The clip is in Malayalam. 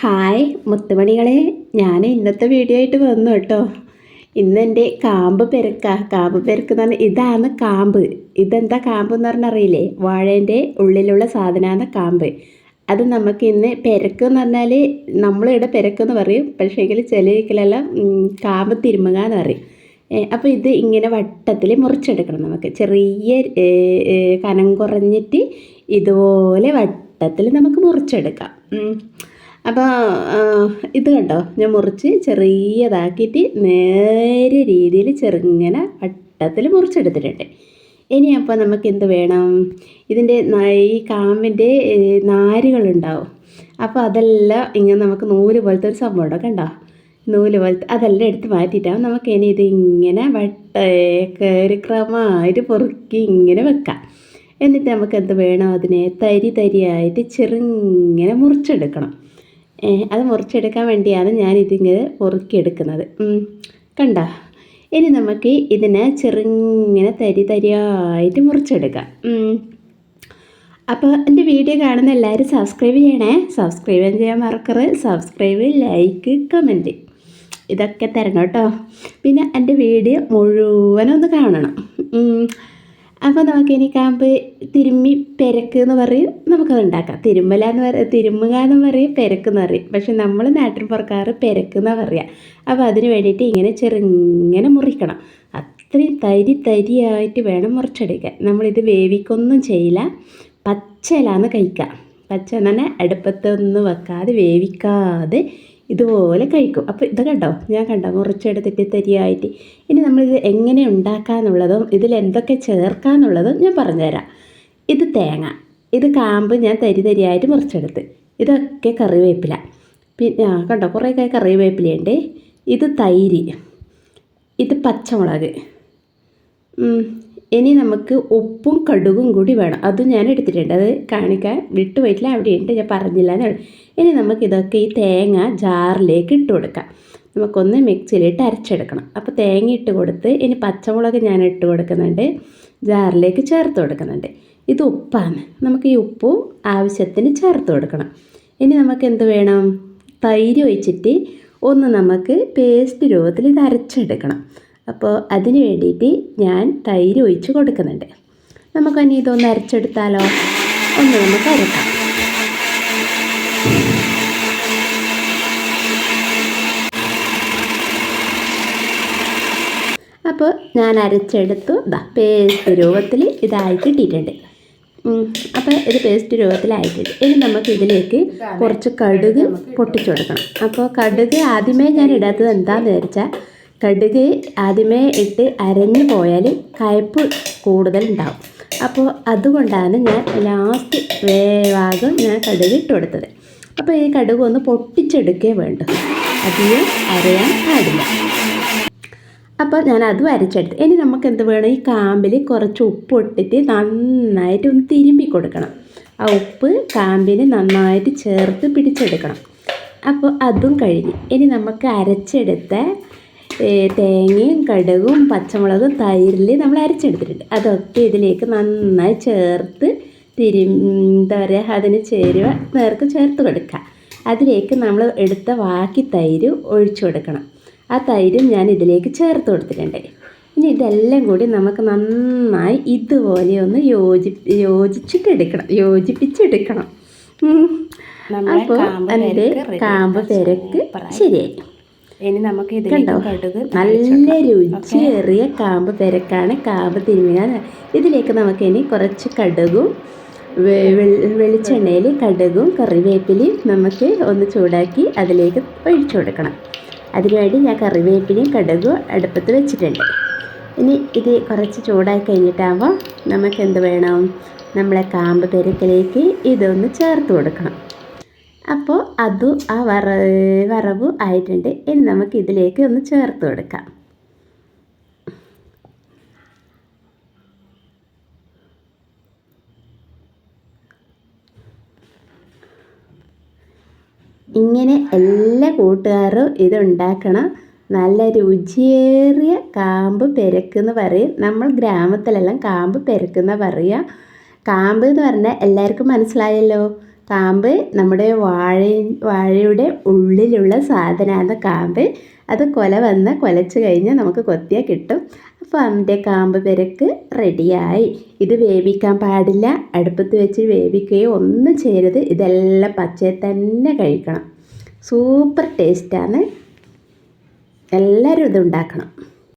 ഹായ് മുത്തുമണികളെ ഞാൻ ഇന്നത്തെ വീഡിയോ ആയിട്ട് വന്നു കേട്ടോ. ഇന്ന് എന്റെ കാമ്പ് പെരക്കാ. കാമ്പ് പെരക്ക് എന്ന് പറഞ്ഞാൽ ഇതാണ് കാമ്പ്. ഇതെന്താ കാമ്പ് എന്ന് പറഞ്ഞാൽ അറിയില്ലേ? വാഴേന്റെ ഉള്ളിലുള്ള സാധനമാണ് കാമ്പ്. അത് നമുക്ക് ഇന്ന് പെരക്ക് എന്ന് പറഞ്ഞാൽ നമ്മളിവിടെ പെരക്ക് എന്ന് പറയും. പക്ഷേങ്കിൽ ചിലരിക്കലെല്ലാം കാമ്പ് തിരുമുക എന്ന് പറയും. അപ്പോൾ ഇത് ഇങ്ങനെ വട്ടത്തിൽ മുറിച്ചെടുക്കണം നമുക്ക്. ചെറിയ കനം കുറഞ്ഞിട്ട് ഇതുപോലെ വട്ടത്തിൽ നമുക്ക് മുറിച്ചെടുക്കാം. അപ്പോൾ ഇത് കണ്ടോ? ഞാൻ മുറിച്ച് ചെറിയതാക്കിയിട്ട് നേരെ രീതിയിൽ ചെറുങ്ങനെ വട്ടത്തിൽ മുറിച്ചെടുത്തിട്ടുണ്ട്. ഇനി അപ്പോൾ നമുക്ക് എന്ത് വേണം? ഇതിന്റെ ഈ കാമ്പിന്റെ നാരുകളുണ്ടാവും. അപ്പോൾ അതെല്ലാം ഇങ്ങനെ നമുക്ക് നൂൽ പോലത്തെ ഒരു സംഭവം ഉണ്ടോ? കണ്ടോ? നൂൽ പോലത്തെ അതെല്ലാം എടുത്ത് മാറ്റിയിട്ടാവും നമുക്ക് ഇനി ഇത് ഇങ്ങനെ വട്ട ഒരു ക്രമമായിട്ട് പൊറുക്കി ഇങ്ങനെ വെക്കാം. എന്നിട്ട് നമുക്ക് എന്ത് വേണം? അതിനെ തരി തരിയായിട്ട് ചെറുങ്ങനെ മുറിച്ചെടുക്കണം. അത് മുറിച്ചെടുക്കാൻ വേണ്ടിയാണ് ഞാൻ ഇതിങ്ങനെ പൊറുക്കിയെടുക്കുന്നത് കണ്ട? ഇനി നമുക്ക് ഇതിനെ ചെറുങ്ങനെ തരി തരിയായിട്ട് മുറിച്ചെടുക്കാം. അപ്പോൾ എന്റെ വീഡിയോ കാണുന്ന എല്ലാവരും സബ്സ്ക്രൈബ് ചെയ്യണേ. സബ്സ്ക്രൈബ് ചെയ്യാൻ മറക്കരുത്. Subscribe like comment. ഇതൊക്കെ തരണം കേട്ടോ. പിന്നെ എന്റെ വീഡിയോ മുഴുവനൊന്ന് കാണണം. അപ്പോൾ നമുക്ക് ഇനി കാമ്പ് തിരുമ്മി പെരക്ക് എന്ന് പറയും. നമുക്കത് ഉണ്ടാക്കാം. തിരുമ്മല എന്ന് പറയും തിരുമ്മുക എന്ന് പറയും പെരക്ക് എന്ന് പറയും. പക്ഷെ നമ്മൾ നാട്ടിൻ പുറക്കാറ് പെരക്ക് എന്നാണ് പറയുക അപ്പോൾ അതിന് വേണ്ടിയിട്ട് ഇങ്ങനെ ചെറുങ്ങനെ മുറിക്കണം. അത്രയും തരി തരിയായിട്ട് വേണം മുറിച്ചെടുക്കാൻ. നമ്മളിത് വേവിക്കൊന്നും ചെയ്യില്ല. പച്ചയിലാന്ന് കഴിക്കുക പച്ച എന്ന് പറഞ്ഞാൽ അടുപ്പത്തൊന്നും വെക്കാതെ വേവിക്കാതെ ഇതുപോലെ കഴിക്കും. അപ്പോൾ ഇത് കണ്ടോ? ഞാൻ കണ്ടോ? മുറിച്ചെടുത്തിട്ട് തരിയായിട്ട്. ഇനി നമ്മളിത് എങ്ങനെ ഉണ്ടാക്കാന്നുള്ളതും ഇതിൽ എന്തൊക്കെ ചേർക്കാന്നുള്ളതും ഞാൻ പറഞ്ഞുതരാം. ഇത് തേങ്ങ. ഇത് കാമ്പ് ഞാൻ തരി തരിയായിട്ട് മുറിച്ചെടുത്ത്. ഇതൊക്കെ കറിവേപ്പില. പിന്നെ ആ കണ്ടോ? കുറേ കറിവേപ്പിലയുണ്ട്. ഇത് തൈര്. ഇത് പച്ചമുളക്. ഇനി നമുക്ക് ഉപ്പും കടുകും കൂടി വേണം. അതും ഞാൻ എടുത്തിട്ടുണ്ട്. അത് കാണിക്കാൻ വിട്ടു പോയിട്ടില്ല. അവിടെയുണ്ട്. ഞാൻ പറഞ്ഞില്ല എന്നേ ഇനി നമുക്ക് ഇതൊക്കെ ഈ തേങ്ങ ജാറിലേക്ക് ഇട്ട് കൊടുക്കാം. നമുക്കൊന്ന് മിക്സിയിലിട്ട് അരച്ചെടുക്കണം. അപ്പോൾ തേങ്ങ ഇട്ട് കൊടുത്ത് ഇനി പച്ചമുളക് ഞാൻ ഇട്ട് കൊടുക്കുന്നുണ്ട്. ജാറിലേക്ക് ചേർത്ത് കൊടുക്കുന്നുണ്ട്. ഇത് ഉപ്പാണ്. നമുക്ക് ഈ ഉപ്പും ആവശ്യത്തിന് ചേർത്ത് കൊടുക്കണം. ഇനി നമുക്ക് എന്ത് വേണം? തൈര് ഒഴിച്ചിട്ട് ഒന്ന് നമുക്ക് പേസ്റ്റ് രൂപത്തിൽ ഇത് അരച്ചെടുക്കണം. അപ്പോൾ അതിന് വേണ്ടിയിട്ട് ഞാൻ തൈര് ഒഴിച്ച് കൊടുക്കുന്നുണ്ട്. നമുക്ക് ഇനി ഇതൊന്ന് അരച്ചെടുത്താലോ? ഒന്ന് നമുക്ക് അരക്കാം അപ്പോൾ ഞാൻ അരച്ചെടുത്തു. ഇതാ പേസ്റ്റ് രൂപത്തിൽ ഇതായി കിട്ടിയിട്ടുണ്ട്. അപ്പോൾ ഇത് പേസ്റ്റ് രൂപത്തിലായിട്ടുണ്ട് ഇനി നമുക്ക് ഇതിലേക്ക് കുറച്ച് കടുക് പൊട്ടിച്ചു കൊടുക്കണം. അപ്പോൾ കടുക് ആദ്യമേ ഞാൻ ഇടാത്തത് എന്താണെന്ന് വിചാരിച്ചാൽ കടുക് ആദ്യമേ ഇട്ട് അരഞ്ഞു പോയാൽ കയ്പ്പ് കൂടുതൽ ഉണ്ടാവും. അപ്പോൾ അതുകൊണ്ടാണ് ഞാൻ ലാസ്റ്റ് വേവാകും ഞാൻ കടുക് ഇട്ട് കൊടുത്തത്. അപ്പോൾ ഈ കടുക് ഒന്ന് പൊട്ടിച്ചെടുക്കേ വേണ്ടു. അധികം അരയാൻ പാടില്ല. അപ്പോൾ ഞാൻ അതും അരച്ചെടുത്ത്. ഇനി നമുക്ക് എന്ത് വേണം? ഈ കാമ്പിൽ കുറച്ച് ഉപ്പ് ഇട്ടിട്ട് നന്നായിട്ട് ഒന്ന് തിരുമ്പി കൊടുക്കണം. ആ ഉപ്പ് കാമ്പിന് നന്നായിട്ട് ചേർത്ത് പിടിച്ചെടുക്കണം. അപ്പോൾ അതും കഴിഞ്ഞ്. ഇനി നമുക്ക് അരച്ചെടുത്ത തേങ്ങയും കടുകും പച്ചമുളകും തൈരിൽ നമ്മൾ അരച്ചെടുത്തിട്ടുണ്ട്. അതൊക്കെ ഇതിലേക്ക് നന്നായി ചേർത്ത് തിരി എന്താ പറയുക അതിന് ചേരുവ നേർക്ക് ചേർത്ത് കൊടുക്കുക അതിലേക്ക് നമ്മൾ എടുത്ത ബാക്കി തൈര് ഒഴിച്ചു കൊടുക്കണം. ആ തൈരും ഞാൻ ഇതിലേക്ക് ചേർത്ത് കൊടുത്തിട്ടുണ്ട്. ഇനി ഇതെല്ലാം കൂടി നമുക്ക് നന്നായി ഇതുപോലെ ഒന്ന് യോജി യോജിച്ചിട്ടെടുക്കണം യോജിപ്പിച്ചെടുക്കണം. അപ്പോൾ എന്റെ കാമ്പ് തിരക്ക് ശരിയായി. ഇനി നമുക്ക് ഇതിലേക്ക് കടുക് നല്ല രുചിയേറിയ കാമ്പ് പെരക്കാണ് കാമ്പ് തിരുമുക ഇതിലേക്ക് നമുക്ക് ഇനി കുറച്ച് കടുകും വെളിച്ചെണ്ണയിൽ കടുകും കറിവേപ്പിലയും നമുക്ക് ഒന്ന് ചൂടാക്കി അതിലേക്ക് ഒഴിച്ചു കൊടുക്കണം. അതിനുവേണ്ടി ഞാൻ കറിവേപ്പിലയും കടുകും അടുപ്പത്ത് വെച്ചിട്ടുണ്ട്. ഇനി ഇത് കുറച്ച് ചൂടാക്കി കഴിഞ്ഞിട്ടാകുമ്പോൾ നമുക്ക് എന്ത് വേണം? നമ്മളെ കാമ്പ് പെരക്കിലേക്ക് ഇതൊന്ന് ചേർത്ത് കൊടുക്കണം. അപ്പോൾ അതും ആ വറ വറവ് ആയിട്ടുണ്ട്. ഇനി നമുക്ക് ഇതിലേക്ക് ഒന്ന് ചേർത്ത് കൊടുക്കാം. ഇങ്ങനെ എല്ലാ കൂട്ടുകാരും ഇതുണ്ടാക്കണം. നല്ല രുചിയേറിയ കാമ്പ് പെരക്കെന്ന് പറയും. നമ്മൾ ഗ്രാമത്തിലെല്ലാം കാമ്പ് പെരക്കെന്ന് പറയുക കാമ്പ് എന്ന് പറഞ്ഞാൽ എല്ലാവർക്കും മനസ്സിലായല്ലോ. കാമ്പ് നമ്മുടെ വാഴ വാഴയുടെ ഉള്ളിലുള്ള സാധനമാണ് കാമ്പ്. അത് കൊല വന്ന് കൊലച്ച് കഴിഞ്ഞാൽ നമുക്ക് കൊത്തിയാൽ കിട്ടും. അപ്പോൾ അതിന്റെ കാമ്പ് പെരക്ക് റെഡിയായി. ഇത് വേവിക്കാൻ പാടില്ല. അടുപ്പത്ത് വെച്ച് വേവിക്കുകയോ ഒന്നും ചെയ്യരുത്. ഇതെല്ലാം പച്ചയെ തന്നെ കഴിക്കണം. സൂപ്പർ ടേസ്റ്റാണ് എല്ലാവരും ഇത് ഉണ്ടാക്കണം.